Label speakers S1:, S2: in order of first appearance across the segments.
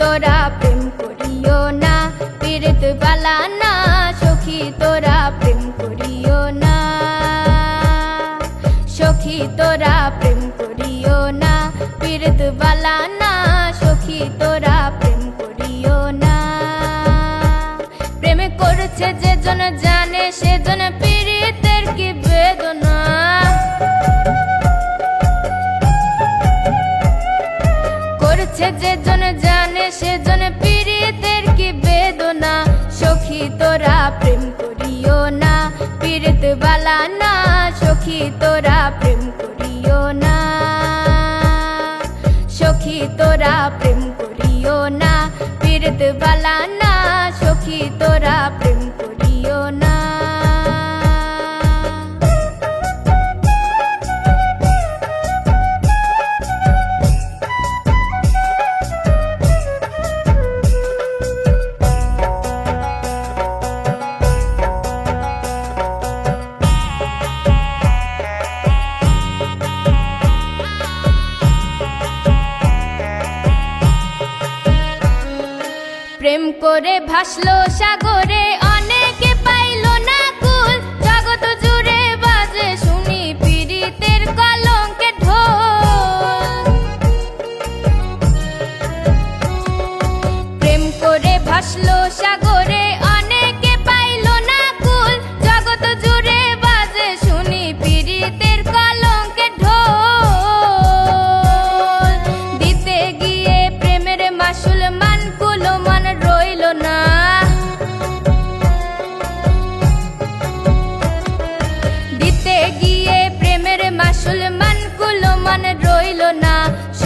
S1: তোরা প্রেম করিও না, পীড়িত পালা না, সখী তোরা প্রেম করিও না। সখী তোরা প্রেম করিও না, পীড়িত পালা না, সখী তোরা প্রেম করিও না। প্রেম করছে যেজন জানে, সেজন করছে যেজন জানে সেজন পীড়িতের কি বেদনা? সখী তোরা প্রেম করিও না, পীড়িত বালা না, সখী তোরা প্রেম করিও না। সখী তোরা প্রেম করিও না, পীড়িত বালা না, সখী তোরা প্রেম প্রেম করে ভাসলো সাগরে অনেকে পাইল না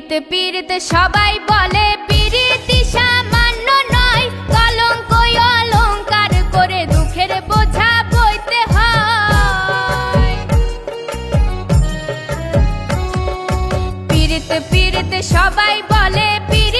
S1: পীড়িত পীড়িত সবাই বলে, পীড়িতি সামান্য নয়, কলঙ্ক অলঙ্কার করে দুঃখের বোঝা বইতে হয়। পীড়িত পীড়িত সবাই বলে, পীড়িতি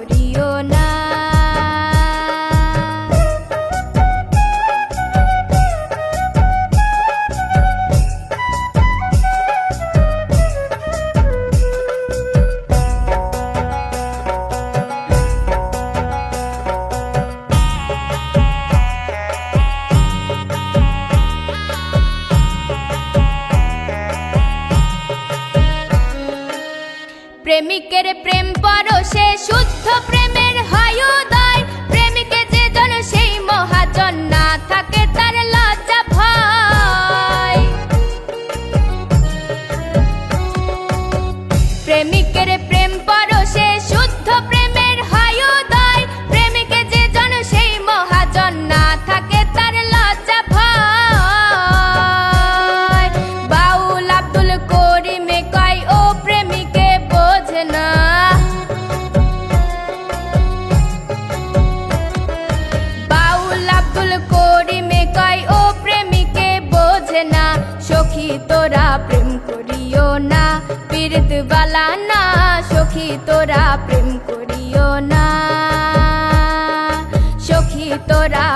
S1: প্রেমিকের প্রেম পর সে শুদ্ধ প্রেমের হয় বোঝে না, সখী তোরা প্রেম করিও না বালা না, সখী তোরা প্রেম করিও না। সখী তোরা